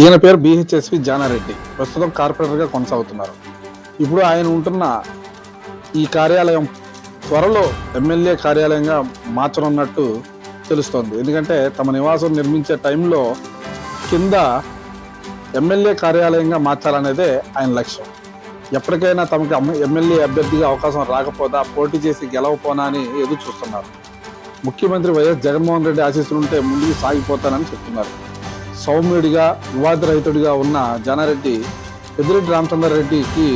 ఈయన పేరు బిహెచ్ఎస్వి జానారెడ్డి. ప్రస్తుతం కార్పొరేటర్గా కొనసాగుతున్నారు. ఇప్పుడు ఆయన ఉంటున్న ఈ కార్యాలయం త్వరలో ఎమ్మెల్యే కార్యాలయంగా మార్చనున్నట్టు తెలుస్తోంది. ఎందుకంటే తమ నివాసం నిర్మించే టైంలో కింద ఎమ్మెల్యే కార్యాలయంగా మార్చాలనేదే ఆయన లక్ష్యం. ఎప్పటికైనా తమకి ఎమ్మెల్యే అభ్యర్థిగా అవకాశం రాకపోదా పోటీ చేసి గెలవపోనా అని ఎదురు చూస్తున్నారు ముఖ్యమంత్రి వైఎస్ జగన్మోహన్ రెడ్డి ఆశీస్సులుంటే ముందుకు సాగిపోతానని చెప్తున్నారు. సౌమ్యుడిగా వివాదరహితుడిగా ఉన్న జానారెడ్డి పెద్దిరెడ్డి రామచంద్రారెడ్డికి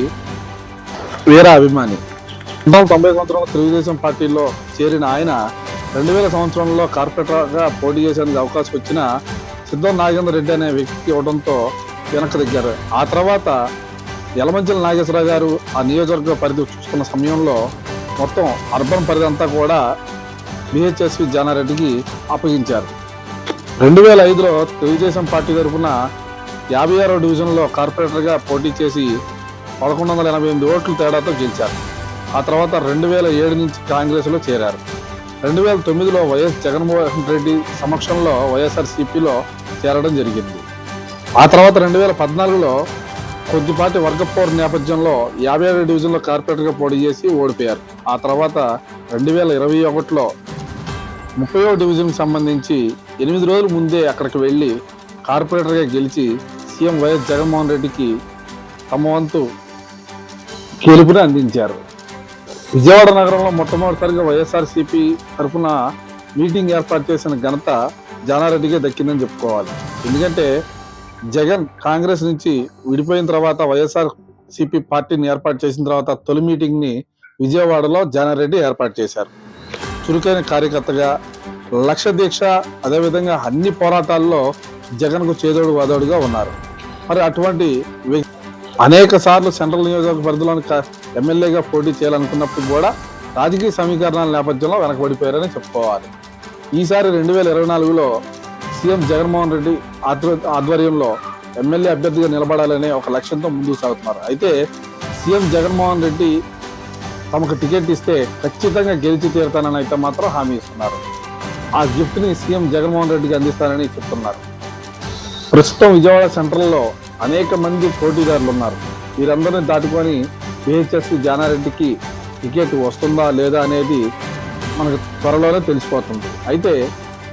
వీర అభిమాని. పంతొమ్మిది వందల తొంభై సంవత్సరంలో తెలుగుదేశం పార్టీలో చేరిన ఆయన రెండు వేల సంవత్సరంలో కార్పొరేటర్గా పోటీ చేసేందుకు అవకాశం వచ్చిన సిద్ధం నాగేంద్ర రెడ్డి అనే వ్యక్తికి ఇవ్వడంతో వెనక్కి దగ్గారు ఆ తర్వాత యలమంచల నాగేశ్వరరావు గారు ఆ నియోజకవర్గ పరిధి చూసుకున్న సమయంలో మొత్తం అర్బన్ పరిధి అంతా కూడా బిహెచ్ఎస్వి జానారెడ్డికి అప్పగించారు. రెండు వేల ఐదులో తెలుగుదేశం పార్టీ తరఫున యాభై ఆరో డివిజన్లో కార్పొరేటర్గా పోటీ చేసి పదకొండు వందల ఎనభై ఎనిమిది ఓట్ల తేడాతో గెలిచారు. ఆ తర్వాత రెండు వేల ఏడు నుంచి కాంగ్రెస్లో చేరారు. రెండు వేల తొమ్మిదిలో వైఎస్ జగన్మోహన్ రెడ్డి సమక్షంలో వైఎస్ఆర్సీపీలో చేరడం జరిగింది. ఆ తర్వాత రెండు వేల పద్నాలుగులో కొద్దిపాటి వర్గ వర్గపోర్ నేపథ్యంలో యాభై ఆరు డివిజన్లో కార్పొరేటర్గా పోటీ చేసి ఓడిపోయారు. ఆ తర్వాత రెండు వేల ఇరవై ఒకటిలో ముప్పయో డివిజన్కి సంబంధించి ఎనిమిది రోజుల ముందే అక్కడికి వెళ్ళి కార్పొరేటర్గా గెలిచి సీఎం వైఎస్ జగన్మోహన్ రెడ్డికి తమ వంతు గెలుపుని అందించారు. విజయవాడ నగరంలో మొట్టమొదటిసారిగా వైఎస్ఆర్సీపీ తరఫున మీటింగ్ ఏర్పాటు చేసిన ఘనత జానారెడ్డికే దక్కిందని చెప్పుకోవాలి. ఎందుకంటే జగన్ కాంగ్రెస్ నుంచి విడిపోయిన తర్వాత వైఎస్ఆర్ సిపి పార్టీని ఏర్పాటు చేసిన తర్వాత తొలి మీటింగ్ని విజయవాడలో జానారెడ్డి ఏర్పాటు చేశారు. చురుకైన కార్యకర్తగా లక్ష దీక్ష అదేవిధంగా అన్ని పోరాటాల్లో జగన్కు చేదోడు వాదోడుగా ఉన్నారు. మరి అటువంటి అనేక సార్లు సెంట్రల్ నియోజకవర్గ పరిధిలోని క- ఎమ్మెల్యేగా పోటీ చేయాలనుకున్నప్పుడు కూడా రాజకీయ సమీకరణాల నేపథ్యంలో వెనకబడిపోయారని చెప్పుకోవాలి. ఈసారి రెండు వేల ఇరవై నాలుగులో సీఎం జగన్మోహన్ రెడ్డి ఆధ్వ- ఆధ్వర్యంలో ఎమ్మెల్యే అభ్యర్థిగా నిలబడాలనే ఒక లక్ష్యంతో ముందుకు సాగుతున్నారు. అయితే సీఎం జగన్మోహన్ రెడ్డి తమకు టికెట్ ఇస్తే ఖచ్చితంగా గెలిచి తీరుతానని అయితే మాత్రం హామీ ఇస్తున్నారు. ఆ గిఫ్ట్ని సీఎం జగన్మోహన్ రెడ్డికి అందిస్తానని చెప్తున్నారు. ప్రస్తుతం విజయవాడ సెంట్రల్లో అనేక మంది పోటీదారులు ఉన్నారు వీరందరిని దాటుకొని బిహెచ్ఎస్సి జానారెడ్డికి టికెట్ వస్తుందా లేదా అనేది మనకు త్వరలోనే తెలిసిపోతుంది. అయితే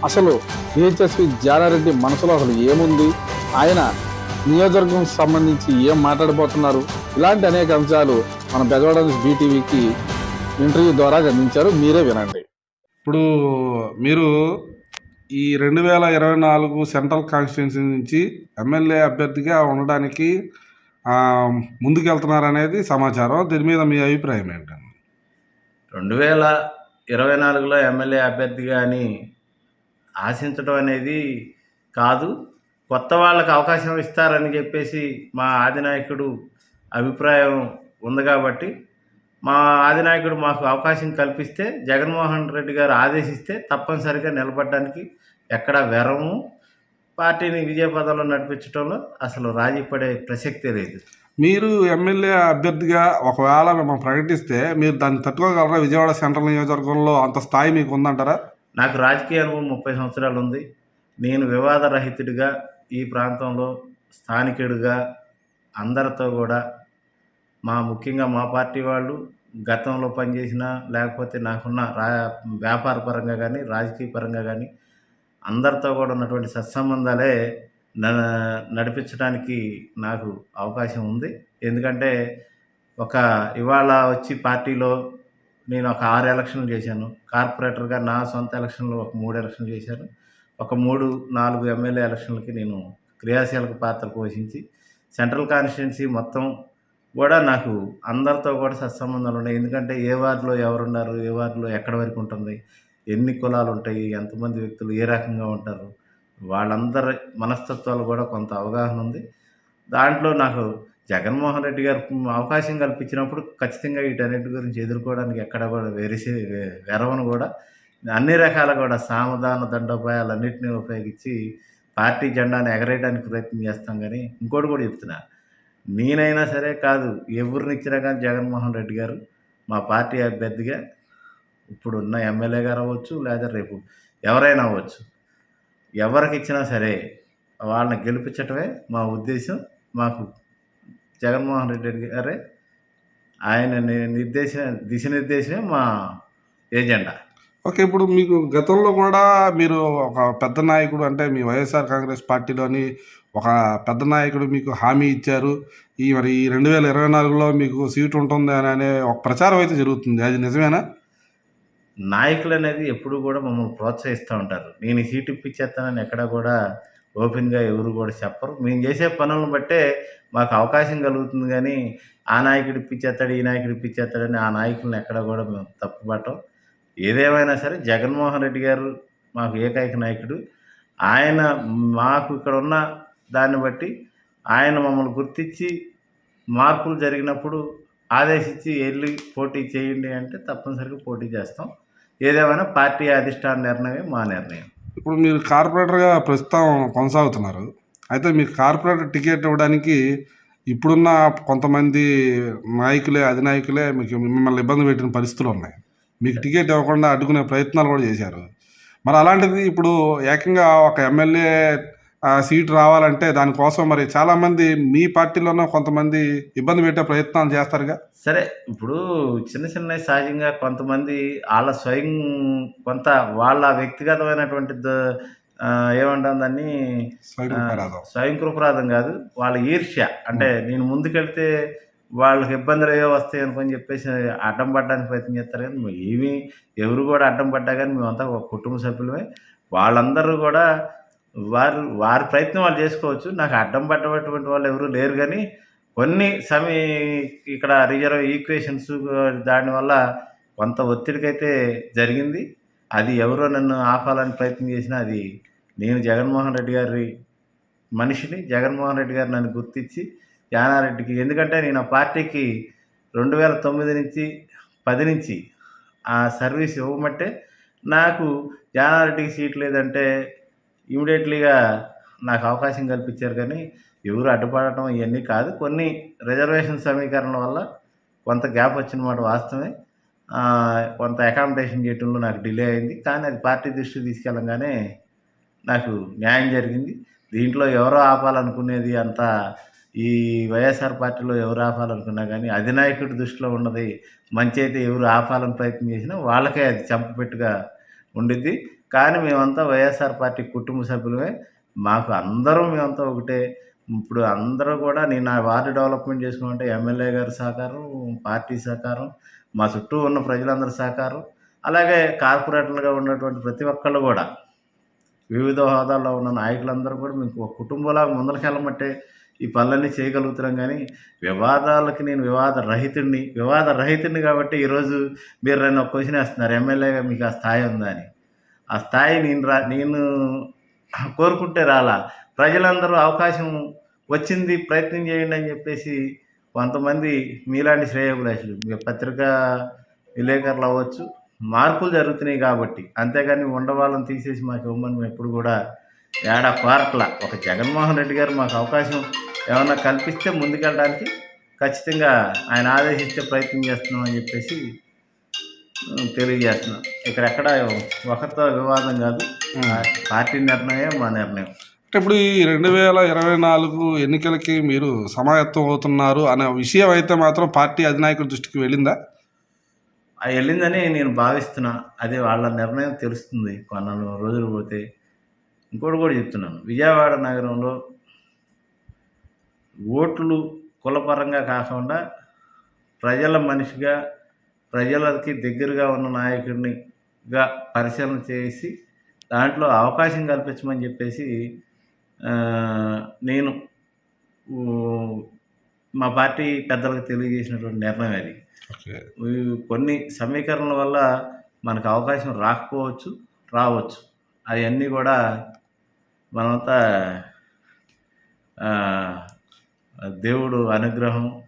అసలు బిహెచ్ఎస్వి జానారెడ్డి మనసులో అసలు ఏముంది? ఆయన నియోజకవర్గం సంబంధించి ఏం మాట్లాడబోతున్నారు? ఇలాంటి అనేక అంశాలు మన బెజవాడ బీటీవీకి ఇంటర్వ్యూ ద్వారా అందించారు. మీరే వినండి. ఇప్పుడు మీరు ఈ రెండు వేల ఇరవై నాలుగు సెంట్రల్ కాన్స్టిట్యున్సీ నుంచి ఎమ్మెల్యే అభ్యర్థిగా ఉండడానికి ఆ, ముందుకెళ్తున్నారనేది సమాచారం. దీని మీద మీ అభిప్రాయం ఏంటండి రెండు వేల ఇరవై నాలుగులో ఎమ్మెల్యే అభ్యర్థిగా అని ఆశించడం అనేది కాదు. కొత్త వాళ్ళకి అవకాశం ఇస్తారని చెప్పేసి మా ఆదినాయకుడు అభిప్రాయం ఉంది కాబట్టి మా ఆదినాయకుడు మాకు అవకాశం కల్పిస్తే జగన్మోహన్ రెడ్డి గారు ఆదేశిస్తే తప్పనిసరిగా నిలబడడానికి ఎక్కడ వెరము. పార్టీని విజయపదంలో నడిపించడంలో అసలు రాజీ పడే ప్రసక్తే లేదు. మీరు ఎమ్మెల్యే అభ్యర్థిగా ఒకవేళ మిమ్మల్ని ప్రకటిస్తే మీరు దాన్ని తట్టుకోగలరా? విజయవాడ సెంట్రల్ నియోజకవర్గంలో అంత స్థాయి మీకు ఉందంటారా? నాకు రాజకీయ అనుభవం ముప్పై సంవత్సరాలు ఉంది. నేను వివాదరహితుడిగా ఈ ప్రాంతంలో స్థానికుడిగా అందరితో కూడా మా ముఖ్యంగా మా పార్టీ వాళ్ళు గతంలో పనిచేసిన లేకపోతే నాకున్న రా వ్యాపార పరంగా కానీ రాజకీయ పరంగా కానీ అందరితో కూడా ఉన్నటువంటి సత్సంబంధాలే నడిపించడానికి నాకు అవకాశం ఉంది. ఎందుకంటే ఒక ఇవాళ వచ్చి పార్టీలో నేను ఒక ఆరు ఎలక్షన్లు చేశాను. కార్పొరేటర్గా నా సొంత ఎలక్షన్లో ఒక మూడు ఎలక్షన్లు చేశాను. ఒక మూడు నాలుగు ఎమ్మెల్యే ఎలక్షన్లకి నేను క్రియాశీలక పాత్ర పోషించి సెంట్రల్ కాన్స్టిట్యున్సీ మొత్తం కూడా నాకు అందరితో కూడా సత్సంబంధాలు ఉన్నాయి. ఎందుకంటే ఏ వార్డులో ఎవరున్నారు ఏ వార్డులో ఎక్కడ వరకు ఉంటుంది ఎన్ని కులాలు ఉంటాయి ఎంతమంది వ్యక్తులు ఏ రకంగా ఉంటారు వాళ్ళందరి మనస్తత్వాలు కూడా కొంత అవగాహన ఉంది. దాంట్లో నాకు జగన్మోహన్ రెడ్డి గారు అవకాశం కల్పించినప్పుడు ఖచ్చితంగా వీటన్నిటి గురించి ఎదుర్కోవడానికి ఎక్కడ కూడా వెరిసి వెరవను కూడా. అన్ని రకాల కూడా సామధాన దండోపాయాలన్నింటినీ ఉపయోగించి పార్టీ జెండాను ఎగరేయడానికి ప్రయత్నం చేస్తాం కానీ ఇంకోటి కూడా చెప్తున్నా నేనైనా సరే కాదు ఎవరిని ఇచ్చినా కానీ జగన్మోహన్ రెడ్డి గారు మా పార్టీ అభ్యర్థిగా ఇప్పుడు ఉన్న ఎమ్మెల్యే గారు అవ్వచ్చు లేదా రేపు ఎవరైనా అవ్వచ్చు. ఎవరికి ఇచ్చినా సరే వాళ్ళని గెలిపించటమే మా ఉద్దేశం. మాకు జగన్మోహన్ రెడ్డి గారే ఆయన ని- నిర్దేశం దిశనిర్దేశమే మా ఏజెండా ఓకే ఇప్పుడు మీకు గతంలో కూడా మీరు ఒక పెద్ద నాయకుడు అంటే మీ వైఎస్ఆర్ కాంగ్రెస్ పార్టీలోని ఒక పెద్ద నాయకుడు మీకు హామీ ఇచ్చారు. ఈ మరి ఈ రెండు వేల ఇరవై నాలుగులో మీకు సీటు ఉంటుంది అని అనే ఒక ప్రచారం అయితే జరుగుతుంది. అది నిజమేనా? నాయకులు అనేది ఎప్పుడు కూడా మమ్మల్ని ప్రోత్సహిస్తూ ఉంటారు. నేను ఈ సీట్ ఇప్పించేస్తానని ఎక్కడ కూడా ఓపెన్గా ఎవరు కూడా చెప్పరు. మేము చేసే పనులను బట్టే మాకు అవకాశం కలుగుతుంది కానీ ఆ నాయకుడు ఇప్పించేస్తాడు ఈ నాయకుడు ఇప్పించేస్తాడని ఆ నాయకులను ఎక్కడ కూడా మేము తప్పుపట్టం. ఏదేమైనా సరే జగన్మోహన్ రెడ్డి గారు మాకు ఏకైక నాయకుడు. ఆయన మాకు ఇక్కడ ఉన్న దాన్ని బట్టి ఆయన మమ్మల్ని గుర్తించి మార్పులు జరిగినప్పుడు ఆదేశించి వెళ్ళి పోటీ చేయండి అంటే తప్పనిసరిగా పోటీ చేస్తాం. ఏదేమైనా పార్టీ అధిష్టాన నిర్ణయం మా నిర్ణయం. ఇప్పుడు మీరు కార్పొరేటర్గా ప్రస్తుతం కొనసాగుతున్నారు. అయితే మీరు కార్పొరేటర్ టికెట్ ఇవ్వడానికి ఇప్పుడున్న కొంతమంది నాయకులే అధినాయకులే మీకు మిమ్మల్ని ఇబ్బంది పెట్టిన పరిస్థితులు ఉన్నాయి. మీకు టికెట్ ఇవ్వకుండా అడ్డుకునే ప్రయత్నాలు కూడా చేశారు. మరి అలాంటిది ఇప్పుడు ఏకంగా ఒక ఎమ్మెల్యే సీటు రావాలంటే దానికోసం మరి చాలామంది మీ పార్టీలోనే కొంతమంది ఇబ్బంది పెట్టే ప్రయత్నాలు చేస్తారుగా? సరే ఇప్పుడు చిన్న చిన్న సహజంగా కొంతమంది వాళ్ళ స్వయం కొంత వాళ్ళ వ్యక్తిగతమైనటువంటి ఏమంటాం దాన్ని. స్వయం కృపరాధం. కాదు వాళ్ళ ఈర్ష్య. అంటే నేను ముందుకెళ్తే వాళ్ళకి ఇబ్బందులు ఏవో వస్తాయి అనుకుని చెప్పేసి అడ్డం పడడానికి ప్రయత్నం చేస్తారు కానీ మేము ఏమీ ఎవరు కూడా అడ్డం పడ్డా కానీ మేమంతా ఒక కుటుంబ సభ్యులమే. వాళ్ళందరూ కూడా వారు వారి ప్రయత్నం వాళ్ళు చేసుకోవచ్చు. నాకు అడ్డం పడ్డటువంటి వాళ్ళు ఎవరు లేరు కానీ కొన్ని సమీ ఇక్కడ రిజర్వ్ ఈక్వేషన్స్ దానివల్ల కొంత ఒత్తిడికైతే జరిగింది. అది ఎవరో నన్ను ఆపాలని ప్రయత్నం చేసినా అది నేను జగన్మోహన్ రెడ్డి గారి మనిషిని జగన్మోహన్ రెడ్డి గారు నన్ను గుర్తించి జానారెడ్డికి ఎందుకంటే నేను ఆ పార్టీకి రెండు వేల తొమ్మిది నుంచి పది నుంచి ఆ సర్వీస్ ఇవ్వమంటే నాకు జానారెడ్డికి సీట్ లేదంటే ఇమీడియట్లీగా నాకు అవకాశం కల్పించారు. కానీ ఎవరు అడ్డుపడటం ఇవన్నీ కాదు. కొన్ని రిజర్వేషన్ సమీకరణ వల్ల కొంత గ్యాప్ వచ్చిన మాట వాస్తవమే. కొంత అకామిడేషన్ చేయటంలో నాకు డిలే అయింది. కానీ అది పార్టీ దృష్టికి తీసుకెళ్ళంగానే నాకు న్యాయం జరిగింది. దీంట్లో ఎవరో ఆపాలనుకునేది అంత ఈ వైఎస్ఆర్ పార్టీలో ఎవరు ఆపాలనుకున్నా కానీ అధినాయకుడి దృష్టిలో ఉన్నది మంచి అయితే ఎవరు ఆపాలని ప్రయత్నం చేసినా వాళ్ళకే అది చంపపెట్టుగా ఉండిద్ది. కానీ మేమంతా వైఎస్ఆర్ పార్టీ కుటుంబ సభ్యులమే. మాకు అందరం మేమంతా ఒకటే. ఇప్పుడు అందరూ కూడా నేను నా వార్డు డెవలప్మెంట్ చేసుకుంటే ఎమ్మెల్యే గారి సహకారం పార్టీ సహకారం మా చుట్టూ ఉన్న ప్రజలందరి సహకారం అలాగే కార్పొరేటర్లుగా ఉన్నటువంటి ప్రతి ఒక్కళ్ళు కూడా. వివిధ హోదాల్లో ఉన్న నాయకులందరూ కూడా మీకు ఒక ముందరికి వెళ్ళమంటే ఈ పనులన్నీ చేయగలుగుతున్నాం కానీ వివాదాలకి నేను వివాద రహితుడిని వివాద రహితుడిని కాబట్టి ఈరోజు మీరు నన్ను ఒక క్వశ్చన్ వేస్తున్నారు. ఎమ్మెల్యేగా మీకు ఆ స్థాయి ఉందా అని. ఆ స్థాయి నేను రా నేను కోరుకుంటే రాలా. ప్రజలందరూ అవకాశం వచ్చింది ప్రయత్నం చేయండి అని చెప్పేసి కొంతమంది మీలాంటి శ్రేయోభిలాషులు మీ పత్రికా విలేకరులు అవ్వచ్చు. మార్పులు జరుగుతున్నాయి కాబట్టి. అంతేగాని ఉండవాళ్ళని తీసేసి మాకు ఇవ్వమని మేము ఎప్పుడు కూడా ఏడా కోరట్ల. ఒక జగన్మోహన్ రెడ్డి గారు మాకు అవకాశం ఏమన్నా కల్పిస్తే ముందుకెళ్ళడానికి ఖచ్చితంగా ఆయన ఆదేశిస్తే ప్రయత్నం చేస్తున్నాం అని చెప్పేసి తెలియజేస్తున్నాం. ఇక్కడెక్కడ ఒకరితో వివాదం కాదు. పార్టీ నిర్ణయం మా నిర్ణయం. అంటే ఇప్పుడు ఈ రెండు వేల ఇరవై నాలుగు ఎన్నికలకి మీరు సమాయత్తం అవుతున్నారు అనే విషయం అయితే మాత్రం పార్టీ అధినాయకుడి దృష్టికి వెళ్ళిందా? అది వెళ్ళిందని నేను భావిస్తున్నా. అదే వాళ్ళ నిర్ణయం తెలుస్తుంది. కొన్ని రోజులు పోతే. ఇంకోటి కూడా చెప్తున్నాను. విజయవాడ నగరంలో ఓట్లు కులపరంగా కాకుండా ప్రజల మనిషిగా ప్రజలకి దగ్గరగా ఉన్న నాయకుడినిగా పరిశీలన చేసి దాంట్లో అవకాశం కల్పించమని చెప్పేసి నేను మా పార్టీ పెద్దలకు తెలియజేసినటువంటి నిర్ణయం అది. కొన్ని సమీకరణల వల్ల మనకు అవకాశం రాకపోవచ్చు రావచ్చు. అవన్నీ కూడా మనమంతా ఆ, దేవుడు అనుగ్రహం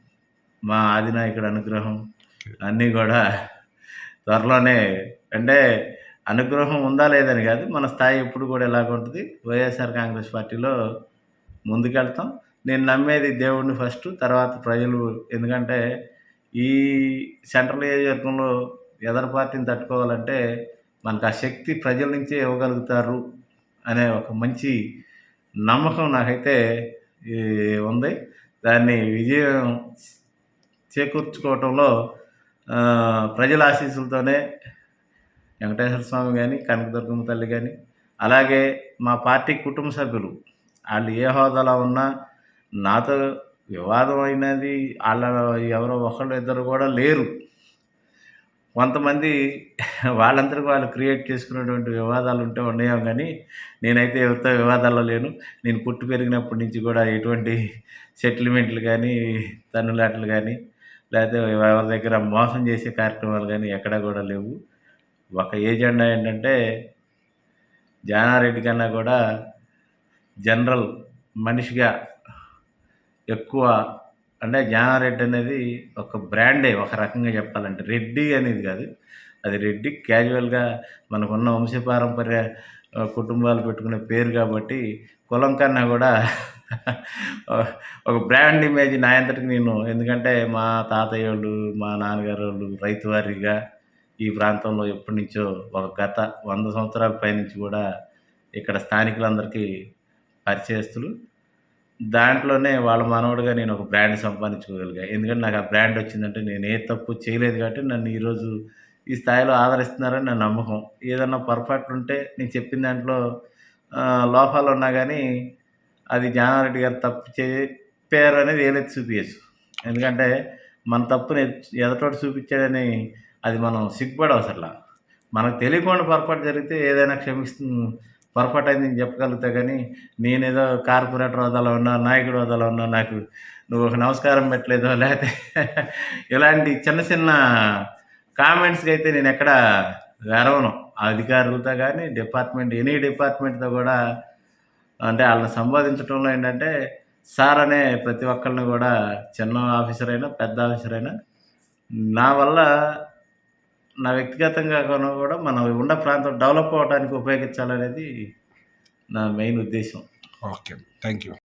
మా ఆదినాయకుడు అనుగ్రహం అన్నీ కూడా త్వరలోనే అంటే అనుగ్రహం ఉందా లేదని కాదు మన స్థాయి ఎప్పుడు కూడా ఎలాగ ఉంటుంది. వైఎస్ఆర్ కాంగ్రెస్ పార్టీలో ముందుకెళ్తాం. నేను నమ్మేది దేవుడిని ఫస్ట్ తర్వాత ప్రజలు ఎందుకంటే ఈ సెంట్రల్ నియోజకవర్గంలో ఎదరు పార్టీని తట్టుకోవాలంటే మనకు ఆ శక్తి ప్రజల నుంచే ఇవ్వగలుగుతారు అనే ఒక మంచి నమ్మకం నాకైతే ఈ ఉంది. దాన్ని విజయం చేకూర్చుకోవటంలో ప్రజల ఆశీస్సులతోనే వెంకటేశ్వర స్వామి కానీ కనకదుర్గమ్మ తల్లి కానీ అలాగే మా పార్టీ కుటుంబ సభ్యులు వాళ్ళు ఏ హోదాలో ఉన్నా నాతో వివాదం అయినది వాళ్ళ ఎవరో ఒకళ్ళు ఇద్దరు కూడా లేరు. కొంతమంది వాళ్ళందరికీ వాళ్ళు క్రియేట్ చేసుకున్నటువంటి వివాదాలు ఉంటే ఉన్నాయో కానీ నేనైతే ఎవరితో వివాదాల్లో లేను. నేను పుట్టి పెరిగినప్పటి నుంచి కూడా ఎటువంటి సెటిల్మెంట్లు కానీ తన్నులాటలు కానీ లేకపోతే ఎవరి దగ్గర మోసం చేసే కార్యక్రమాలు కానీ ఎక్కడా కూడా లేవు. ఒక ఏజెండా ఏంటంటే జానారెడ్డి కన్నా కూడా జనరల్ మనిషిగా ఎక్కువ అంటే జానారెడ్డి అనేది ఒక బ్రాండే ఒక రకంగా చెప్పాలంటే. రెడ్డి అనేది కాదు. అది రెడ్డి క్యాజువల్గా మనకున్న వంశపారంపర్య కుటుంబాలు పెట్టుకునే పేరు కాబట్టి కులం కన్నా కూడా ఒక బ్రాండ్ ఇమేజ్ నా అంతటికి నేను. ఎందుకంటే మా తాతయ్య వాళ్ళు మా నాన్నగారు వాళ్ళు రైతువారీగా ఈ ప్రాంతంలో ఎప్పటి నుంచో ఒక గత వంద సంవత్సరాల పైనుంచి కూడా ఇక్కడ స్థానికులందరికీ పరిచయస్తులు. దాంట్లోనే వాళ్ళ మనవడుగా నేను ఒక బ్రాండ్ సంపాదించుకోగలిగా. ఎందుకంటే నాకు ఆ బ్రాండ్ వచ్చిందంటే నేను ఏ తప్పు చేయలేదు కాబట్టి నన్ను ఈరోజు ఈ స్థాయిలో ఆదరిస్తున్నారని నా నమ్మకం. ఏదన్నా పొరపాట్లు ఉంటే నేను చెప్పిన దాంట్లో లోపాలు ఉన్నా కానీ అది జానారెడ్డి గారు తప్పు చెప్పారు అనేది ఏదైతే చూపించచ్చు ఎందుకంటే మన తప్పుని ఎదటోటి చూపించాడని అది మనం సిగ్గుపడవసరలా. మనకు తెలియకుండా పొరపాటు జరిగితే ఏదైనా క్షమిస్తు పొరపాటు అయింది నేను చెప్పగలుగుతా కానీ నేనేదో కార్పొరేటర్ హోదాలో ఉన్నా నాయకుడు హోదాలో ఉన్నా నాకు నువ్వు ఒక నమస్కారం పెట్టలేదో లేకపోతే ఇలాంటి చిన్న చిన్న కామెంట్స్కి అయితే నేను ఎక్కడ గర్వను అధికారులతో కానీ డిపార్ట్మెంట్ ఎనీ డిపార్ట్మెంట్తో కూడా అంటే వాళ్ళని సంబోధించడంలో ఏంటంటే సార్ అనే ప్రతి ఒక్కరిని కూడా చిన్న ఆఫీసర్ అయినా పెద్ద ఆఫీసర్ అయినా నా వల్ల నా వ్యక్తిగతంగా కూడా మనం ఉన్న ప్రాంతం డెవలప్ అవ్వడానికి ఉపయోగించాలనేది నా మెయిన్ ఉద్దేశం. ఓకే. Thank you